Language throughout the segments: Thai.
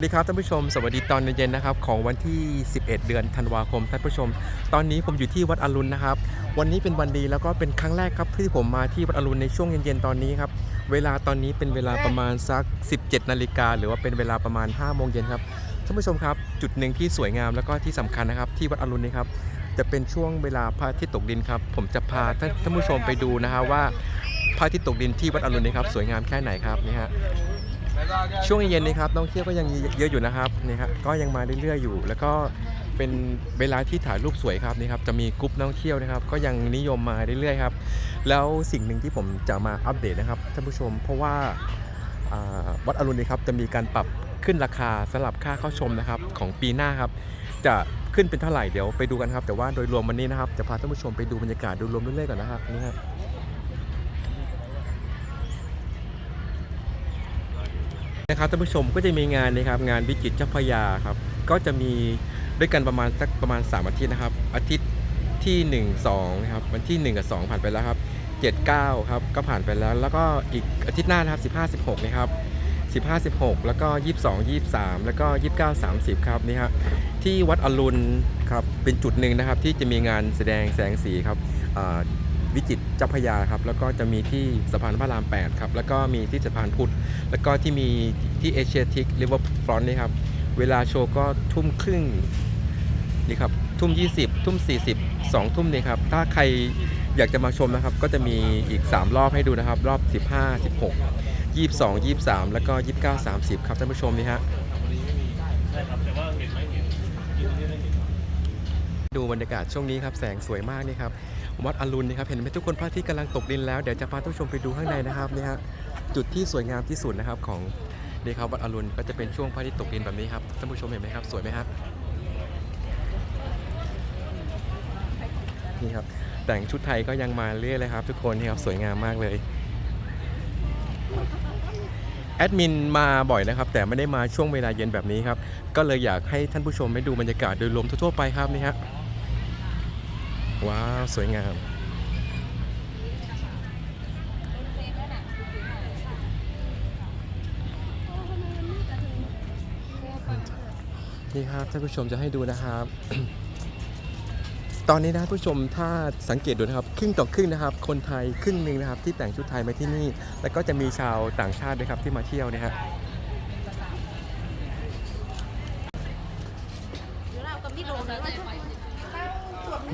สวัสดีครับท่านผู้ชมสวัสดีตอนเย็นๆนะครับของวันที่ 11 เดือนธันวาคมท่านผู้ชม ตอนนี้ผมอยู่ที่วัดอรุณนะครับ วันนี้เป็นวันดีแล้วก็เป็นครั้งแรกครับที่ผมมาที่วัดอรุณในช่วงเย็นๆตอนนี้ครับเวลาตอนนี้เป็นเวลาประมาณสัก 17 นาฬิกาหรือว่าเป็นเวลาประมาณ 5 โมงเย็นครับท่านผู้ชมครับ จุดหนึ่งที่สวยงามแล้วก็ที่สำคัญนะครับที่วัดอรุณนี้ครับจะเป็นช่วงเวลาพระอาทิตย์ตกดินครับผมจะพาท่านท่านผู้ชมไปดูนะฮะว่าพระอาทิตย์ตกดินที่วัดอรุณนี้ครับสวยงามแค่ไหนครับนี่ฮะ ช่วงเย็นนี้ครับนักท่องเที่ยวก็ยังเยอะอยู่นะครับนี่ครับก็ยังมาเรื่อยๆอยู่ แล้วก็เป็นเวลาที่ถ่ายรูปสวยครับนี่ครับจะมีกรุ๊ปนักท่องเที่ยวนะครับ ก็ยังนิยมมาเรื่อยๆครับแล้วสิ่งหนึ่งที่ผมจะมาอัปเดตนะครับท่านผู้ชม เพราะว่าอ่าวัดอรุณนี่ครับจะมีการปรับขึ้นราคาสำหรับค่าเข้าชมนะครับของปีหน้าครับ จะขึ้นเป็นเท่าไหร่เดี๋ยวไปดูกันครับ แต่ว่าโดยรวมวันนี้นะครับจะพาท่านผู้ชมไปดูบรรยากาศโดยรวมเรื่อยๆก่อนนะครับนี่ครับ นะครับท่านผู้ชมก็จะมีงานนะครับงานวิจิตรเจ้าพระยาครับ ก็จะมีด้วยกันประมาณสักประมาณ 3 อาทิตย์นะครับ อาทิตย์ที่ 1 2นะครับวันที่ 1 กับ 2 ผ่านไปแล้วครับ7 9ครับก็ผ่านไปแล้ว แล้วก็อีกอาทิตย์หน้านะครับ 15 16นะครับ15 16 แล้วก็ 22 23 แล้วก็ 29 30 ครับนี่ฮะที่วัดอรุณครับเป็นจุดหนึ่งนะครับที่จะมีงานแสดงแสงสีครับอ่า วิจิตรเจ้าพยาครับแล้วก็จะมีที่สะพานพระราม8ครับแล้วก็มีที่สะพานพุทธแล้วก็ที่มีที่เอเชียทิกริเวอร์ฟรอนต์นี่ครับเวลาโชว์ก็ทุ่มครึ่งนี่ครับทุ่ม 20 ทุ่ม 40 2 ทุ่มนี่ครับถ้าใครอยากจะมาชมนะครับ ก็จะมีอีก 3 รอบให้ดูนะครับ รอบ 15 16 22 23 แล้วก็ 29 30 ครับท่านผู้ชมนี่ฮะดูบรรยากาศช่วงนี้ครับ แสงสวยมากนี่ครับ วัดอรุณนี่ครับเห็นไหมทุกคนพระอาทิตย์กำลังตกดินแล้วเดี๋ยวจะพาท่านผู้ชมไปดูข้างในนะครับนี่ฮะจุดที่สวยงามที่สุดนะครับของนี่ครับวัดอรุณก็จะเป็นช่วงพระอาทิตย์ตกดินแบบนี้ครับท่านผู้ชมเห็นไหมครับ สวยไหมครับนี่ครับแต่งชุดไทยก็ยังมาเรื่อยเลยครับ ทุกคนนี่ครับสวยงามมากเลยแอดมินมาบ่อยนะครับ แต่ไม่ได้มาช่วงเวลาเย็นแบบนี้ครับ ก็เลยอยากให้ท่านผู้ชมได้ดูบรรยากาศโดยรวมทั่วๆไปครับนี่ฮะ ว้าว สวยงาม นี่ครับท่านผู้ชมจะให้ดูนะครับ ตอนนี้นะผู้ชมถ้าสังเกตดูนะครับ ครึ่งต่อครึ่งนะครับ คนไทยครึ่งหนึ่งนะครับ ที่แต่งชุดไทยมาที่นี่ แล้วก็จะมีชาวต่างชาติด้วยครับที่มาเที่ยวนะฮะ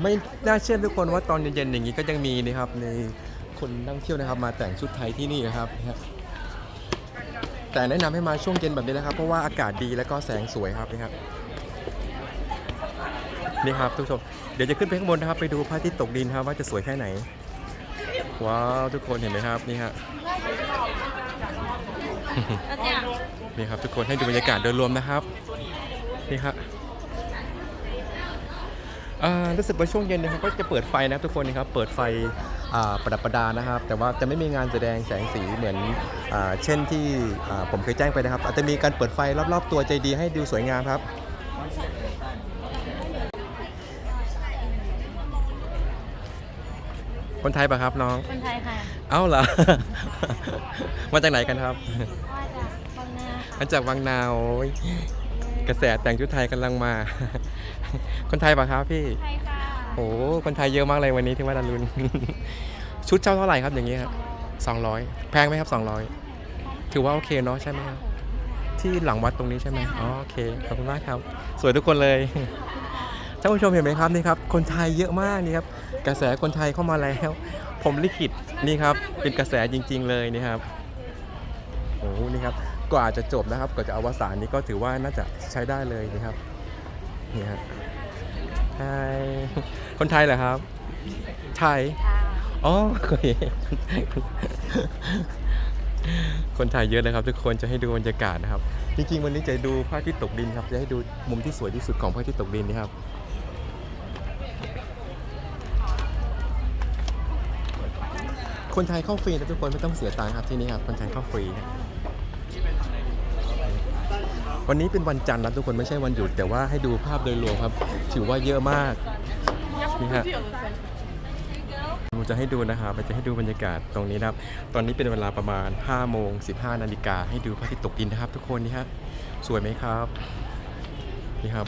ไม่น่าเชื่อทุกคนว่าตอนเย็นๆอย่างนี้ก็ยังมีนะครับในคนนั่งเที่ยวนะครับ มาแต่งชุดไทยที่นี่นะครับนะฮะแต่แนะนำให้มาช่วงเย็นแบบนี้นะครับ เพราะว่าอากาศดีแล้วก็แสงสวยครับนี่ครับนี่ครับทุกชมเดี๋ยวจะขึ้นไปข้างบนนะครับ ไปดูพระอาทิตย์ตกดินครับว่าจะสวยแค่ไหน ว้าวทุกคนเห็นไหมครับนี่ฮะนี่ครับทุกคนให้ดูบรรยากาศโดยรวมนะครับนี่ครับ รู้สึกว่าช่วงเย็นนะครับก็จะเปิดไฟนะครับทุกคนนะครับเปิดไฟอ่าประดับประดานะครับ แต่ว่าจะไม่มีงานแสดงแสงสีเหมือนอ่าเช่นที่อ่าผมเคยแจ้งไปนะครับ อาจจะมีการเปิดไฟรอบๆตัวใจดีให้ดูสวยงามครับคนไทยปะครับน้อง คนไทยค่ะ เอ้าเหรอ มาจากไหนกันครับว่าจากบางนามาจากวังนาโอ้ย กระแสแต่งชุดไทยกำลังมา คนไทยปะครับพี่ไทยค่ะโอ้คนไทยเยอะมากเลยวันนี้ที่วัดอรุณ ชุดเช่าเท่าไหร่ครับอย่างนี้ครับสองร้อยแพงไหมครับสองร้อยถือว่าโอเคเนาะใช่ไหมครับ ที่หลังวัดตรงนี้ใช่ไหมอ๋อโอเคขอบคุณมากครับ สวยทุกคนเลยท่านผู้ชมเห็นไหมครับนี่ครับ คนไทยเยอะมากนี่ครับ กระแสคนไทยเข้ามาแล้ว ผมลิขิตนี่ครับ เป็นกระแสจริง ๆ เลยนี่ครับโอ้นี่ครับ กว่าจะจบนะครับกว่าจะอวสานนี้ก็ถือว่าน่าจะใช้ได้เลยนี่ครับนี่ครับไทยคนไทยเหรอครับไทยค่ะอ๋อโอเคคนไทยเยอะเลยครับ ทุกคนจะให้ดูบรรยากาศนะครับ จริงๆวันนี้จะดูพระอาทิตย์ตกดินครับจะให้ดูมุมที่สวยที่สุดของพระอาทิตย์ตกดินนี่ครับคนไทยเข้าฟรีนะทุกคนไม่ต้องเสียตังค์ครับที่นี่ครับคนไทยเข้าฟรีครับ วันนี้เป็นวันจันทร์นะทุกคนไม่ใช่วันหยุด แต่ว่าให้ดูภาพโดยรวมครับ ถือว่าเยอะมากนี่ฮะผมจะให้ดูนะครับจะให้ดูบรรยากาศตรงนี้นะครับ ตอนนี้เป็นเวลาประมาณ5โมง15นาฬิกาให้ดูพระอาทิตย์ตกดินนะครับ ทุกคนนี่ฮะสวยไหมครับนี่ครับ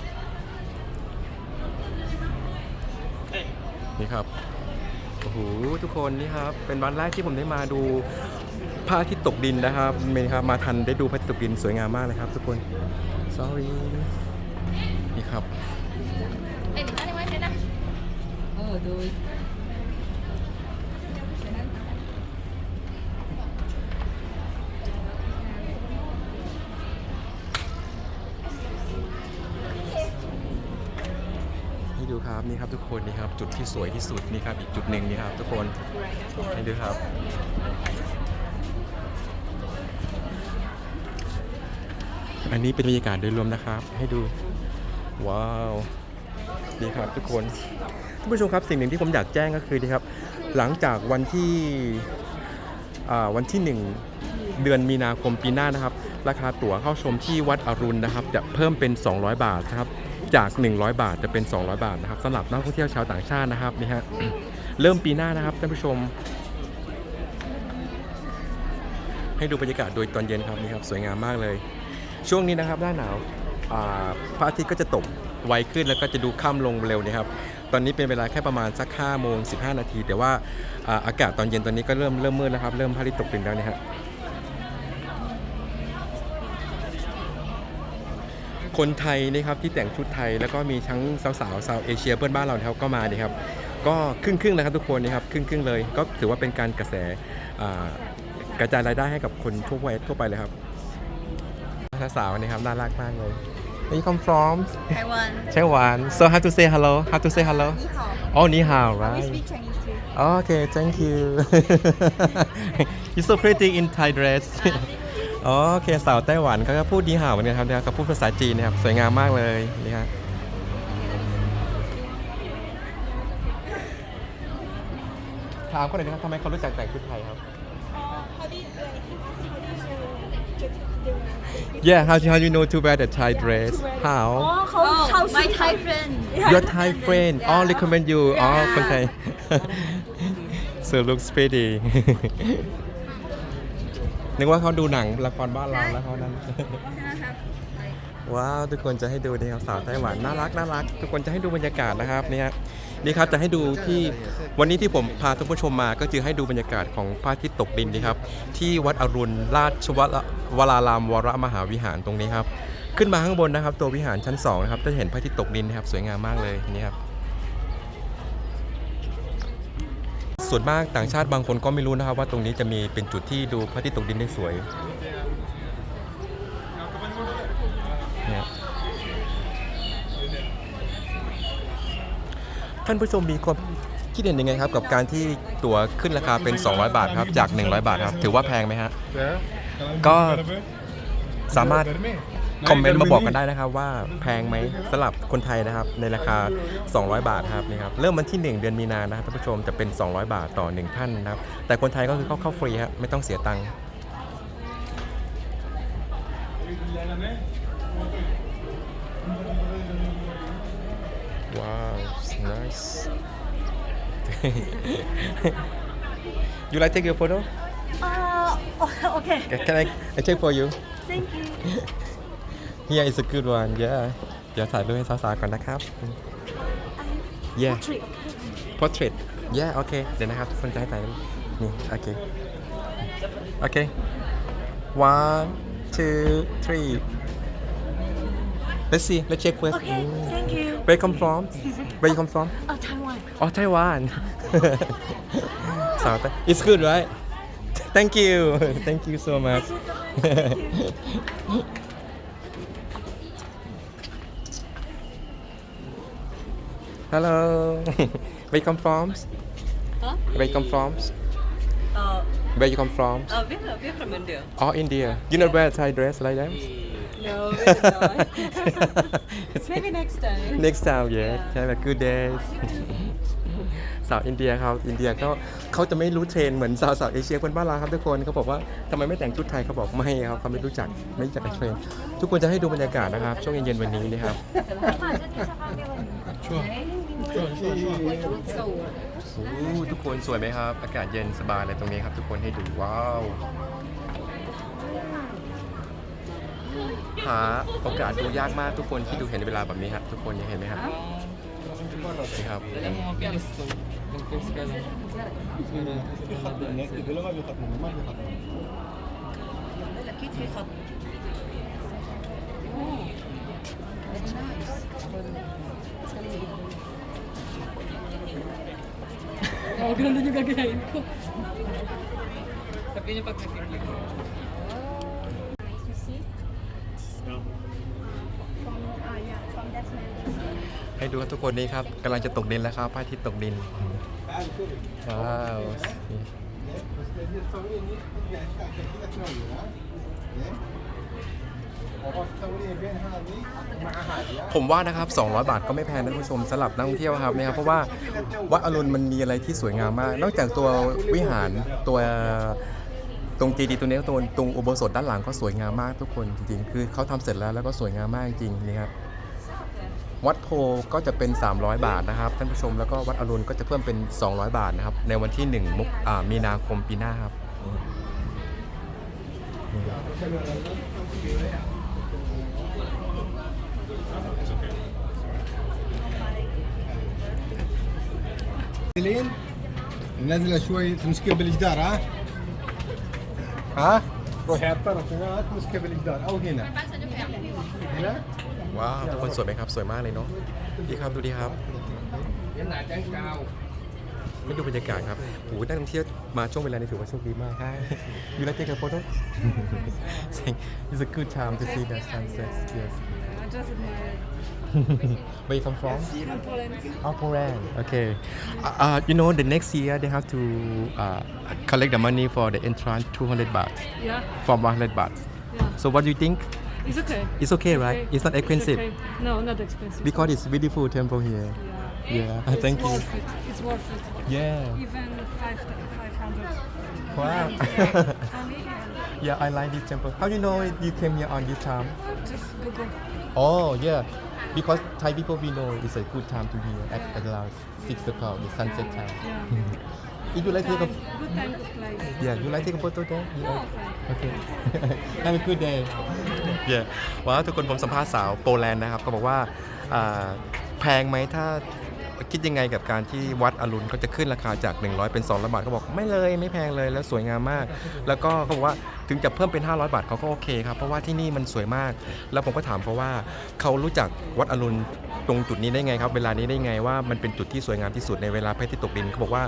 นี่ครับโอ้โหทุกคนนี่ครับเป็นวันแรกที่ผมได้มาดู พระอาทิตย์ตกดินนะครับเมนครับมาทันได้ดูพระอาทิตย์ตกดินสวยงามมากเลยครับ ทุกคน sorry นี่ครับเออดูให้ดูครับนี่ครับทุกคนนี่ครับจุดที่สวยที่สุดนี่ครับอีกจุดหนึ่งนี่ครับทุกคนให้ดูครับ อันนี้เป็นบรรยากาศโดยรวมนะครับ ให้ดู ว้าวนี่ครับทุกคนท่านผู้ชมครับสิ่งหนึ่งที่ผมอยากแจ้งก็คือนี่ครับ หลังจากวันที่วันที่ 1 เดือนมีนาคมปีหน้านะครับ ราคาตั๋วเข้าชมที่วัดอรุณนะครับ จะเพิ่มเป็น 200 บาทนะครับจาก 100 บาทจะเป็น 200 บาทนะครับสำหรับนักท่องเที่ยวชาวต่างชาตินะครับนี่ฮะเริ่มปีหน้านะครับท่านผู้ชม ให้ดูบรรยากาศโดยตอนเย็นครับนี่ครับสวยงามมากเลย ช่วงนี้นะครับหน้าหนาวพระอาทิตย์ก็จะตกไวขึ้นแล้วก็จะดูค่ำลงเร็วนะครับ ตอนนี้เป็นเวลาแค่ประมาณสัก5โมง15 นาที แต่ว่าอาอากาศตอนเย็นตอนนี้ก็เริ่มเริ่มมืดแล้วครับ เริ่มพระอาทิตย์ตกดินแล้วนี่ยฮะคนไทยนี่ครับที่แต่งชุดไทยแล้วก็มีทั้งสาวๆชาวเอเชียเพื่อนบ้านเรานะครับก็มาดีครับ ก็ครึ่งครึ่งๆนะครับทุกคนนะครับครึ่งครึ่งๆเลย ก็ถือว่าเป็นการกระแสกระจายรายได้ให้กับคนทั่วไปทั่วไปเลยครับ สาวๆนี่ครับน่ารักมากเลย Where you come from 台湾。 Taiwan so how to say hello how to say hello 你好。 oh 你好 We right speak Chinese too. okay thank you you so pretty in Thai dress อ๋อโอเคสาวไต้หวันเขาก็พูดดีห่าวเหมือนกันครับเขาพูดภาษาจีนนะครับ สวยงามมากเลยนี่ฮะถามคนหน่อยนะครับทำไมเขารู้จักแต่งชุดไทยครับ Yeah how how you know to wear the Thai dress how Oh, my Thai friend. Your Thai friend all recommend you อ๋อคนไทย so looks pretty นึกว่าเขาดูหนังละครบ้านเราแล้วเขานั้น ว้าวทุกคนจะให้ดูนี่ครับสาวไต้หวันน่ารักน่ารัก ทุกคนจะให้ดูบรรยากาศนะครับเนี่ยฮะนี่ครับจะให้ดูที่วันนี้ที่ผมพาท่านผู้ชมมาก็คือให้ดูบรรยากาศของพระอาทิตย์ตกดินนี่ครับที่วัดอรุณราชวรวรารามวรมหาวิหารตรงนี้ครับขึ้นมาข้างบนนะครับ ตัววิหารชั้น2นะครับจะเห็นพระอาทิตย์ตกดินนะครับสวยงามมากเลยนี่ครับส่วนมากต่างชาติบางคนก็ไม่รู้นะครับว่าตรงนี้จะมีเป็นจุดที่ดูพระอาทิตย์ตกดินได้สวย ท่านผู้ชมมีความคิดเห็นยังไงครับ กับการที่ตั๋วขึ้นราคาเป็น 200 บาทครับจาก 100 บาทครับ ถือว่าแพงไหมฮะ ก็สามารถคอมเมนต์มาบอกกันได้นะครับว่าแพงไหมสำหรับคนไทยนะครับในราคา 200 บาทครับนี่ครับเริ่มวันที่ 1 เดือนมีนานะครับท่านผู้ชมจะเป็น 200 บาทต่อ 1 ท่านนะครับ แต่คนไทยก็คือเข้าเข้าฟรีครับไม่ต้องเสียตังค์ ว้าว nice you like take your photo Uh, okay. can I I take for you Thank you. Here is a good one yeah เดี๋ยวถ่ายรูปให้สาวๆก่อนนะครับ yeah Trick. portrait yeah โอเค เดี๋ยวนะครับทุกคนจะให้ถ่ายรูปนี่ โอเค โอเค one two three Let's see. Let's check first. Okay, thank you. Where you come from? Where you come from? Oh, Taiwan. Oh, Taiwan. It's good, right? Thank you. Thank you so much. Hello. Where you come from? Huh? Where you come from? Uh, Where you come from? Uh, you're from India. Oh, India. You know wear Thai dress like that? No, we're not. Maybe next time. Next time, yeah. Have a good day. สาวอินเดียครับอินเดียก็เขาจะไม่รู้เทรนด์เหมือนสาวสาวเอเชียคนบ้านเราครับทุกคนเขาบอกว่าทำไมไม่แต่งชุดไทยเขาบอกไม่ครับเขาไม่รู้จักไม่รู้จักเทรนด์ทุกคนจะให้ดูบรรยากาศนะครับ ช่วงเย็นๆวันนี้นะครับ โอ้ทุกคนสวยไหมครับ อากาศเย็นสบายเลยตรงนี้ครับ ทุกคนให้ดูว้าว หาโอกาสดูยากมากทุกคนที่ดูเห็นเวลาแบบนี้ครับทุกคนยังเห็นไหมครับนี่ครับ Alam mo, mabilis to. Mag-text ka lang. Pero, في خط هناك يقول ما في خط ما في خط اكيد في خط Oh, ganun yung gagayahin ko. sabihin niyo pag nag-click ให้ดูครับทุกคนนี่ครับกำลังจะตกดินแล้วครับพระอาทิตย์ตกดินว้าวผมว่านะครับ 200 บาทก็ไม่แพงนะคุณผู้ชมสลับนักท่องเที่ยวครับนะครับ เพราะว่าวัดอรุณมันมีอะไรที่สวยงามมาก นอกจากตัววิหารตัวตรงจีดีตัวนี้ตรงตรงอุโบสถด้านหลังก็สวยงามมากทุกคนจริงๆ คือเขาทำเสร็จแล้วแล้วก็สวยงามมากจริงนี่ครับ วัดโพก็จะเป็น 300 บาทนะครับท่านผู้ชมแล้วก็วัดอรุณก็จะเพิ่มเป็น 200 บาทนะครับในวันที่ 1 มุกอ่ามีนาคมปีหน้าครับ لين نازله شوي تمسكها بالجدار ها ها روحي على الطرف هنا تمسكها بالجدار او هنا هنا ว้าวทุกคนสวยไหมครับ สวยมากเลยเนาะดีครับดูดีครับ Yan na, dyan ka. ไม่ดูบรรยากาศครับโอ้โหนักท่องเที่ยวมาช่วงเวลานี้ถือว่าโชคดีมาก Hi You like take a photo Saying It's a good time to see the sunset Yes I just admire Where you come from from Poland. Oh, Poland. Okay. Uh, uh, you know, the next year they have to uh, collect the money for the entrance 200 baht Yeah, from 100 baht. yeah. So what do you think? It's okay. It's okay, right? It's not expensive okay. No, not expensive. because it's beautiful temple here. yeah. Yeah. It's Thank you. worth it. It's worth it. Yeah. Even five five hundred. Wow. Yeah. yeah, I like this temple. How do you know you came here on this time? just Google. Oh, yeah. Because Thai people we know it's a good time to here at, at around six o'clock, the sunset time. Yeah. If you like take a Time, good time to play. yeah, you like take a photo there? No, Yeah. thank โอเค Have a good day yeah ว้าวทุกคนผมสัมภาษณ์สาวโปแลนด์นะครับก็บอกว่าอ่าแพงไหมถ้า คิดยังไงกับการที่วัดอรุณก็จะขึ้นราคาจาก 100 เป็น200บาทเขาบอกไม่เลยไม่แพงเลยแล้วสวยงามมาก แล้วก็เขาบอกว่าถึงจะเพิ่มเป็น 500 บาทเขาก็โอเคครับเพราะว่าที่นี่มันสวยมาก แล้วผมก็ถามเขาว่าเขารู้จักวัดอรุณตรงจุดนี้ได้ไงครับ เวลานี้ได้ไงว่ามันเป็นจุดที่สวยงามที่สุดในเวลาพระอาทิตย์ตกดินเขาบอกว่า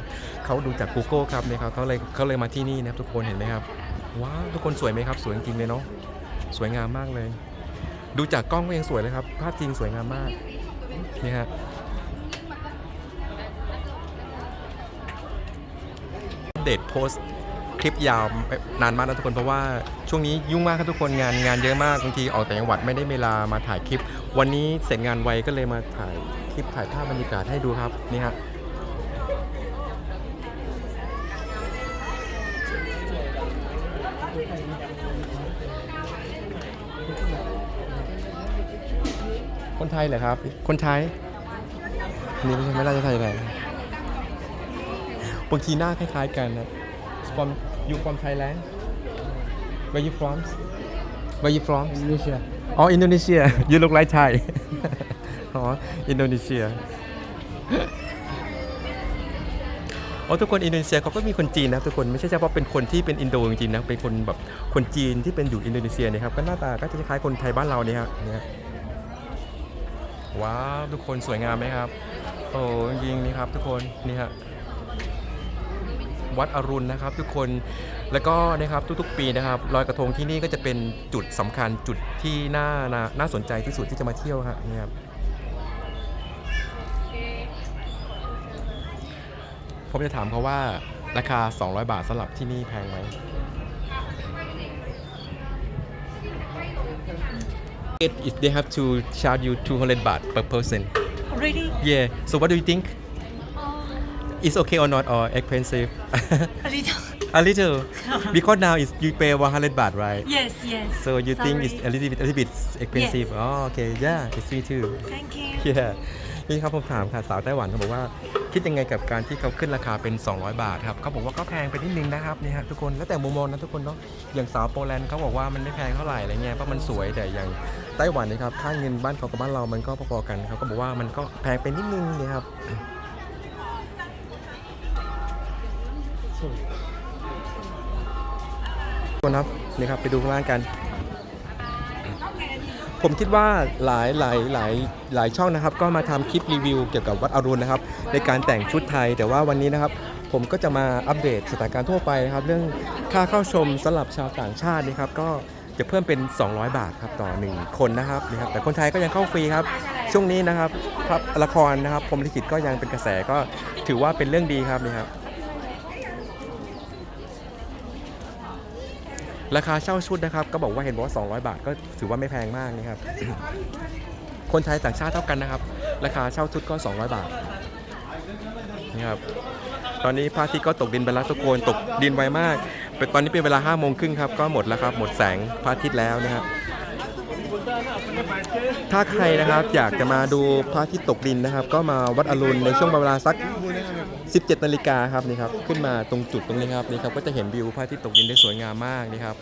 เขาดูจาก Google ครับเนี่ยครับเขาเลยเขาเลยมาที่นี่นะครับทุกคนเห็นไหมครับว้าวทุกคนสวยไหมครับ สวยจริงเลยเนาะสวยงามมากเลย ดูจากกล้องก็ยังสวยเลยครับภาพจริงสวยงามมากนี่ฮะ เดทโพสต์คลิปยาวนานมากนะทุกคนเพราะว่าช่วงนี้ยุ่งมากครับทุกคนงานงานเยอะมากบางทีออกแต่งจังหวัดไม่ได้เวลามาถ่ายคลิป วันนี้เสร็จงานไวก็เลยมาถ่ายคลิปถ่ายภาพบรรยากาศให้ดูครับนี่ฮะคนไทยเหรอครับ คนไทยนี่ไม่ใช่ไม่น่าจะไทยไหน บางทีหน้าคล้ายๆกันนะ from you from Thailand where you from where you from Indonesia oh Indonesia you look like Thai อ๋อ Indonesia โอ้ทุกคนอินโดนีเซียเขาก็มีคนจีนนะทุกคนไม่ใช่เฉพาะเป็นคนที่เป็นอินโดจริงๆนะเป็นคนแบบคนจีนที่เป็นอยู่อินโดนีเซียเนี่ยครับก็หน้าตาก็จะคล้ายๆคนไทยบ้านเราเนี่ยฮะเนี่ยว้าวทุกคนสวยงามไหมครับโอ้จริงๆนี่ครับทุกคนนี่ฮะ วัดอรุณนะครับ ทุกคนแล้วก็นะครับทุกๆ ปีนะครับลอยกระทงที่นี่ก็จะเป็นจุดสำคัญจุดที่น่าน่าน่าสนใจที่สุดที่จะมาเที่ยวฮะนี่ครับผมจะถามเขาว่าราคา 200 บาทสำหรับที่นี่แพงไหม It is they have to charge you 200 baht per person. Really? Yeah. So what do you think? Um, It's okay or not or expensive? a little. a little because now is you pay 100 baht right Yes, yes. so you think it's Sorry. a little bit a little bit expensive oh okay yeah it's me too Thank you. yeah นี่ครับผมถามค่ะสาวไต้หวันเขาบอกว่า คิดยังไงกับการที่เขาขึ้นราคาเป็น 200 บาทครับเขาบอกว่าก็แพงไปนิดนึงนะครับนี่ฮะทุกคนแล้วแต่มุมมองนะทุกคนเนาะอย่างสาวโปแลนด์เขาบอกว่ามันไม่แพงเท่าไหร่อะไรเงี้ยเพราะมันสวยแต่อย่างไต้หวันนะครับค่าเงินบ้านเขากับบ้านเรามันก็พอๆกันเขาก็บอกว่ามันก็แพงไปนิดนึงนี่ครับ คนครับนี่ครับไปดูข้างล่างกัน ผมคิดว่าหลายหลายหลายหลายช่องนะครับ ก็มาทำคลิปรีวิวเกี่ยวกับวัดอรุณนะครับ ในการแต่งชุดไทยแต่ว่าวันนี้นะครับ ผมก็จะมาอัปเดตสถานการณ์ทั่วไปนะครับ เรื่องค่าเข้าชมสำหรับชาวต่างชาตินะครับ ก็จะเพิ่มเป็น 200 บาทครับต่อ 1 คนนะครับนี่ครับแต่คนไทยก็ยังเข้าฟรีครับ ช่วงนี้นะครับละครนะครับพรมลิขิตก็ยังเป็นกระแสก็ถือว่าเป็นเรื่องดีครับนี่ครับ ราคาเช่าชุดนะครับ ก็บอกว่าเห็นบอกว่า200 บาทก็ถือว่าไม่แพงมากนะครับ คนไทยต่างชาติเท่ากันนะครับ ราคาเช่าชุดก็ 200 บาทนี่ครับ ตอนนี้พระอาทิตย์ก็ตกดินไปแล้วทุกคนตกดินไวมากเป็นตอนนี้เป็นเวลา5โมงครึ่งครับ ก็หมดแล้วครับ หมดแสงพระอาทิตย์แล้วนะครับ ถ้าใครนะครับอยากจะมาดูพระอาทิตย์ตกดินนะครับ ก็มาวัดอรุณในช่วงเวลาสัก 17นาฬิกาครับนี่ครับขึ้นมาตรงจุดตรงนี้ครับนี่ครับก็จะเห็นวิวพระอาทิตย์ตกดินได้สวยงามมากนี่ครับ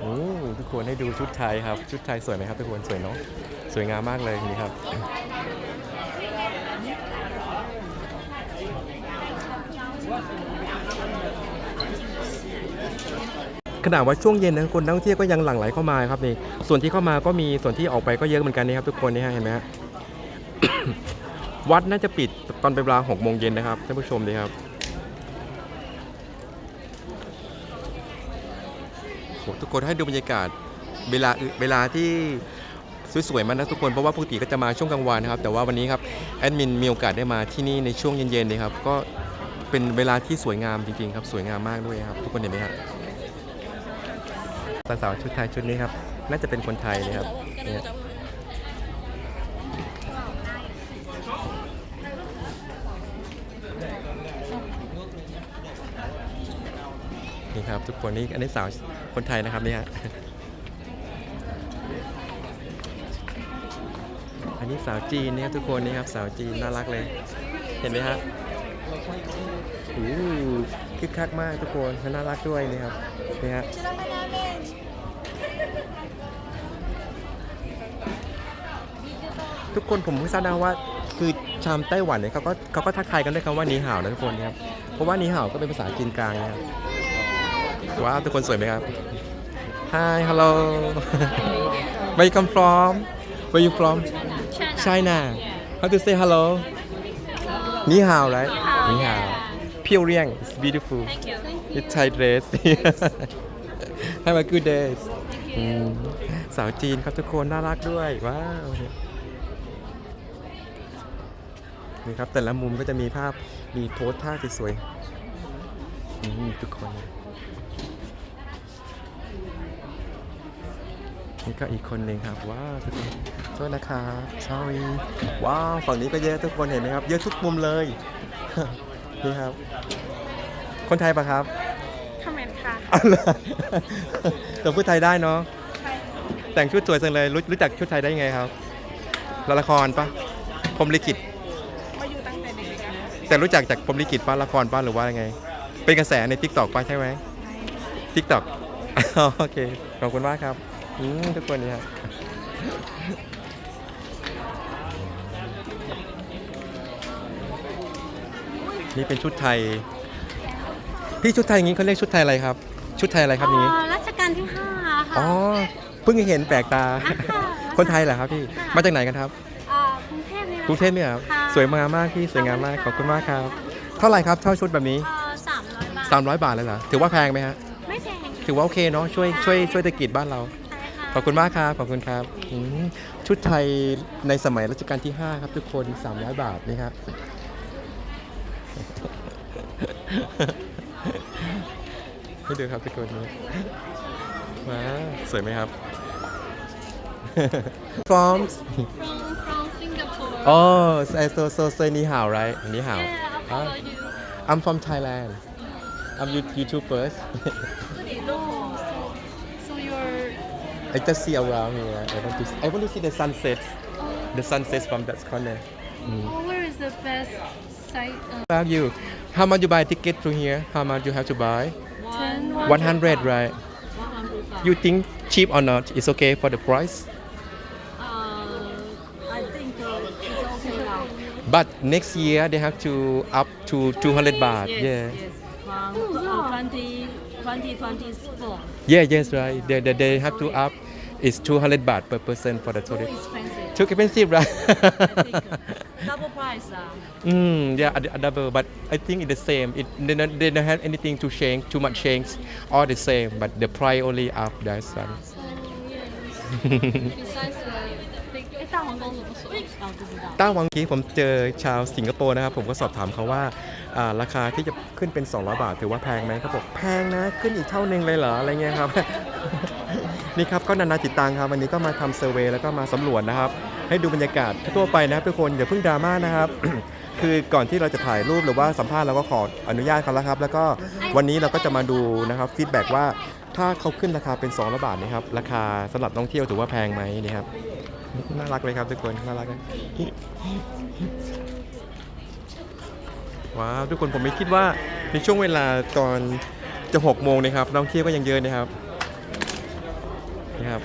โอ้ทุกคนให้ดูชุดไทยครับ ชุดไทยสวยไหมครับทุกคนสวยเนาะสวยงามมากเลยนี่ครับ ขนาดว่าช่วงเย็นนะคนนักท่องเที่ยวก็ยังหลั่งไหลเข้ามาครับนี่ส่วนที่เข้ามาก็มีส่วนที่ออกไปก็เยอะเหมือนกันนี่ครับ ทุกคนนี่ฮะเห็นไหมฮะ วัดน่าจะปิดตอนเป็นเวลาหกโมงเย็นนะครับท่านผู้ชมดีครับโหทุกคนให้ดูบรรยากาศเวลาเวลาที่สวยๆมันนะทุกคนเพราะว่าปกติก็จะมาช่วงกลางวันนะครับแต่ว่าวันนี้ครับแอดมินมีโอกาสได้มาที่นี่ในช่วงเย็นๆเลยครับก็เป็นเวลาที่สวยงามจริงๆครับสวยงามมากด้วยครับ ทุกคนเห็นไหมครับ สาวๆชุดไทยชุดนี้ครับ น่าจะเป็นคนไทยนะครับเนี่ยนี่ครับทุกคนนี่อันนี้สาวคนไทยนะครับนี่ฮะอันนี้สาวจีนนะครับทุกคนนี่ครับสาวจีนน่ารักเลย เห็นไหมฮะโอ้คึกคักมากทุกคนและน่ารักด้วยนี่ครับนี่ฮะ ทุกคนผมเพิ่งทราบนะว่าคือชาวไต้หวันเนี่ยเขาก็เขาก็ทักทายกันด้วยคำว่านีห่าวนะทุกคนนะครับเพราะว่านีห่าวก็เป็นภาษาจีนกลางนะครับว้าวทุกคนสวยไหมครับ Hi hello Where you come from Where you from China How to say hello นี่ฮาว right นี่ฮาวเพียวเรียง it's beautiful Thank you. it's Thai dress Have a good day อืมสาวจีนครับทุกคนน่ารักด้วย ว้าว นี่ครับแต่ละมุมก็จะมีภาพมีโพสท่าสวยๆอืมทุกคนนี่ก็อีกคนหนึ่งครับว้าวทุกคนโทษนะครับ sorry ว้าวฝั่งนี้ก็เยอะทุกคนเห็นไหมครับ เยอะทุกมุมเลยนี่ครับ คนไทยปะครับคอมเมนต์ค่ะอ๋อเหรอแต่พูดไทยได้เนาะแต่งชุดสวยจังเลยรู้รู้จักชุดไทยได้ยังไงครับละครปะพรหมลิขิต มาอยู่ตั้งแต่เด็กๆ แต่รู้จักจากพรหมลิขิตป้าละครป้าหรือว่ายังไง เป็นกระแสในทิกตอกป้าใช่ไหมทิกตอกโอเค ขอบคุณมากครับอืมทุกคนนี่ครับนี่เป็นชุดไทย พี่ชุดไทยอย่างนี้เขาเรียกชุดไทยอะไรครับ ชุดไทยอะไรครับอย่างนี้อ๋อรัชกาลที่ห้าค่ะอ๋อเพิ่งเห็นแปลกตาค่ะคนไทยเหรอครับพี่ค่ะมาจากไหนกันครับ กรุงเทพเนี่ยครับค่ะ สวยงามมากพี่สวยงามมากขขออบบคุคุณณมากคค่ะรับ เท่าไหร่ครับเช่าชุดแบบนี้อ่าสามร้อยบาท300 บาทเลยเหรอถือว่าแพงไหมฮะไม่แพงถือว่าโอเคเนาะช่วยช่วยช่วยเศรษฐกิจบ้านเรา ใช่ค่ะขอบคุณมากครับ ขอบคุณครับอืมชุดไทยในสมัยรัชกาลที่ 5 ครับทุกคน 300 บาทนี่ครับ ให้ดูครับทุกคนนี้ว้าวสวยไหมครับ from from from Singapore. Oh so so so say ni hao right? Ni hao Yeah, how about you? I'm from Thailand. I'm you YouTubers Oh, so, so you're I just see around here. I want to I want to see the sunset the sunset from that corner. Oh, where is the best site? Uh, about you? How much you buy ticket through here? How much you have to buy? 10 100 right? You think cheap or not? It's okay for the price I think uh, it's okay now. But next year they have to up to 200 baht Yes, yeah yes. From uh, 20, 2024. yeah yes right they, they, they have to up it's 200 baht per person for the Too tourist expensive. too expensive right I think double price. Uh, mm, yeah a, a double but I think it's the same it they don't, they don't have anything to change too much change all the same but the price only up that's one So yes. Besides the 大皇宫怎么说？哦，不知道。 ต้าวังกี้ผมเจอชาวสิงคโปร์นะครับ ผมก็สอบถามเขาว่าอ่า ราคาที่จะขึ้นเป็น 200 บาท ถือว่าแพงไหมเขาบอกแพงนะ ขึ้นอีกเท่านึงเลยเหรอ อะไรเงี้ยครับ นี่ครับก็นานาจิตตังครับ วันนี้ก็มาทำเซอร์เวยแล้วก็มาสำรวจนะครับ ให้ดูบรรยากาศทั่วไปนะครับทุกคนอย่าเพิ่งดราม่านะครับ คือก่อนที่เราจะถ่ายรูปหรือว่าสัมภาษณ์เราก็ขออนุญาตเขาแล้วครับ แล้วก็วันนี้เราก็จะมาดูนะครับฟีดแบ็กว่าถ้าเขาขึ้นราคาเป็น200บาทนะครับราคาสำหรับท่องเที่ยวถือว่าแพงไหมนี่ครับ น่ารักเลยครับทุกคนน่ารักนะว้าวทุกคนผมไม่คิดว่าในช่วงเวลาตอนจะ6โมงนะครับนักท่องเที่ยวก็ยังเยอะนะครับนี่ครับ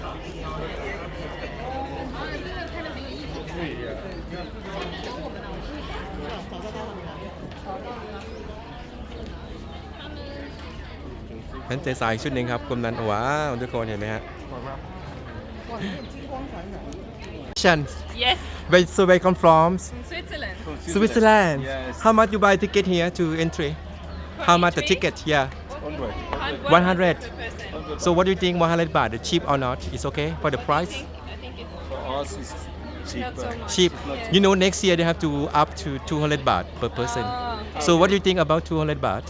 นั้นเจสายชุดหนึ่งครับกลมนั้นว้าวทุกคนเห็นไหมฮะ ชัน Yes. Where so where you come from? From Switzerland. Switzerland. Yes. How much you buy ticket here to entry? How much the ticket? Yeah. 100. 100. So what do you think 100 baht? The cheap or not? It's okay for the price? i think For us, it's cheaper. Cheap. You know next year they have to up to 200 baht per person. So what do you think about 200 baht?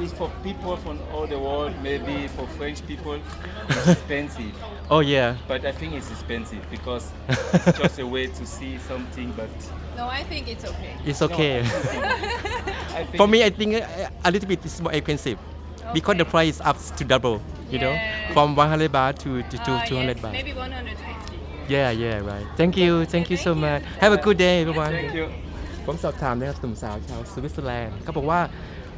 It's for people from all the world. Maybe for French people, it's expensive. Oh yeah. But I think it's expensive because it's just a way to see something. But No, I think it's okay. It's okay. I think For me I think uh, a little bit is more expensive because the price is up to double. You know, Yeah. from 100 baht to to, to Uh, 200 yes, baht. Maybe 150. Yeah, yeah, right. Thank you, thank you so much. Have a good day, everyone. thank you. ผมสอบถามนะครับหนุ่มสาวชาวสวิตเซอร์แลนด์เขาบอกว่า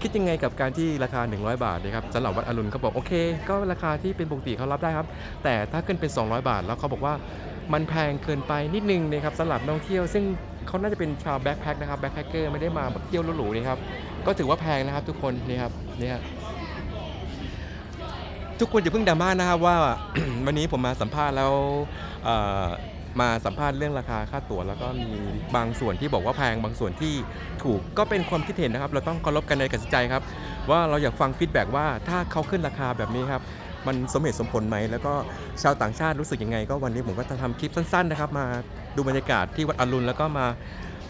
คิดยังไงกับการที่ราคา 100 บาทนะครับสำหรับวัดอรุณเขาบอกโอเค ก็ราคาที่เป็นปกติเขารับได้ครับ แต่ถ้าขึ้นเป็น 200 บาท แล้วเขาบอกว่ามันแพงเกินไปนิดนึงนะครับสำหรับนักท่องเที่ยว ซึ่งเขาน่าจะเป็นชาวแบ็คแพคนะครับแบ็คแพคเกอร์ไม่ได้มาแบบเที่ยวหรูๆนี่ครับก็ถือว่าแพงนะครับทุกคนนี่ครับนี่ครับทุกคนอย่าเพิ่งดราม่านะครับว่า วันนี้ผมมาสัมภาษณ์แล้ว มาสัมภาษณ์เรื่องราคาค่าตั๋วแล้วก็มีบางส่วนที่บอกว่าแพงบางส่วนที่ถูกก็เป็นความคิดเห็นนะครับ เราต้องเคารพกันในการตัดสินใจครับ ว่าเราอยากฟังฟีดแบ็กว่าถ้าเขาขึ้นราคาแบบนี้ครับมันสมเหตุสมผลไหม แล้วก็ชาวต่างชาติรู้สึกยังไง ก็วันนี้ผมก็จะทำคลิปสั้นๆนะครับ มาดูบรรยากาศที่วัดอรุณแล้วก็มา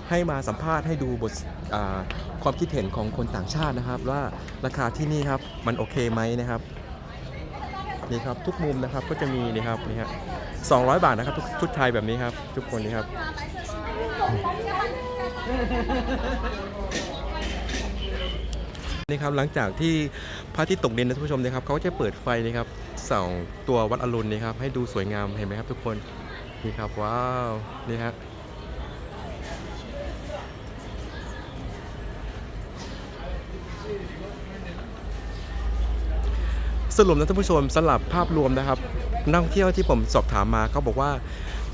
ให้มาสัมภาษณ์ให้ดูบทความคิดเห็นของคนต่างชาตินะครับ ว่าราคาที่นี่ครับมันโอเคไหมนะครับนี่ครับทุกมุมนะครับก็จะมีนี่ครับนี่ฮะ 200 บาทนะครับชุดไทยแบบนี้ครับ ทุกคนนี่ครับนี่ครับหลังจากที่พระอาทิตย์ตกดินนะท่านผู้ชมนะครับเขาจะเปิดไฟนี่ครับส่องตัววัดอรุณนี่ครับให้ดูสวยงามเห็นไหมครับ ทุกคนนี่ครับว้าวนี่ฮะสรุปนะท่านผู้ชมสำหรับภาพรวมนะครับ นักท่องเที่ยวที่ผมสอบถามมาเขาบอกว่า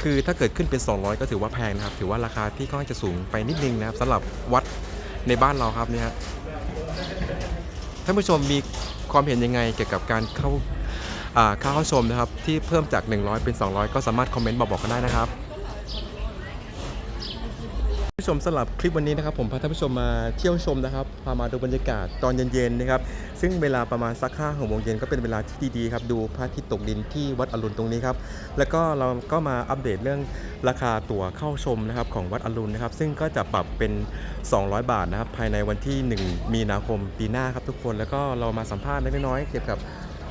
คือถ้าเกิดขึ้นเป็น 200 ก็ถือว่าแพงนะครับ ถือว่าราคาที่ค่อนข้างจะสูงไปนิดนึงนะครับสำหรับวัดในบ้านเราครับเนี่ยฮะท่านผู้ชมมีความเห็นยังไงเกี่ยวกับการเข้าอ่าค่าเข้าชมนะครับ ที่เพิ่มจาก 100 เป็น 200 ก็สามารถคอมเมนต์มาบอกกันได้นะครับผู้ชมสำหรับคลิปวันนี้นะครับ ผมพาท่านผู้ชมมาเที่ยวชมนะครับพามาดูบรรยากาศตอนเย็นๆนะครับ ซึ่งเวลาประมาณสักห้าหกโมงเย็นก็เป็นเวลาที่ดีๆครับดูพระอาทิตย์ตกดินที่วัดอรุณตรงนี้ครับแล้วก็เราก็มาอัปเดตเรื่องราคาตั๋วเข้าชมนะครับของวัดอรุณนะครับซึ่งก็จะปรับเป็น 200 บาทนะครับภายในวันที่ 1 มีนาคมปีหน้าครับทุกคนแล้วก็เรามาสัมภาษณ์เล็กน้อยเกี่ยวกับ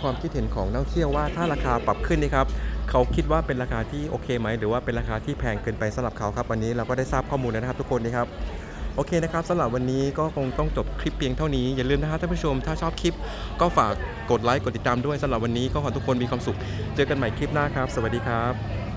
ความคิดเห็นของนักท่องเที่ยวว่าถ้าราคาปรับขึ้นนี่ครับเขาคิดว่าเป็นราคาที่โอเคไหม หรือว่าเป็นราคาที่แพงเกินไปสำหรับเขาครับ วันนี้เราก็ได้ทราบข้อมูลแล้วนะครับทุกคนนี่ครับ โอเคนะครับสำหรับวันนี้ก็คงต้องจบคลิปเพียงเท่านี้ อย่าลืมนะครับท่านผู้ชม ถ้าชอบคลิป ก็ฝากกดไลค์กดติดตามด้วยสำหรับวันนี้ก็ขอทุกคนมีความสุข เจอกันใหม่คลิปหน้าครับ สวัสดีครับ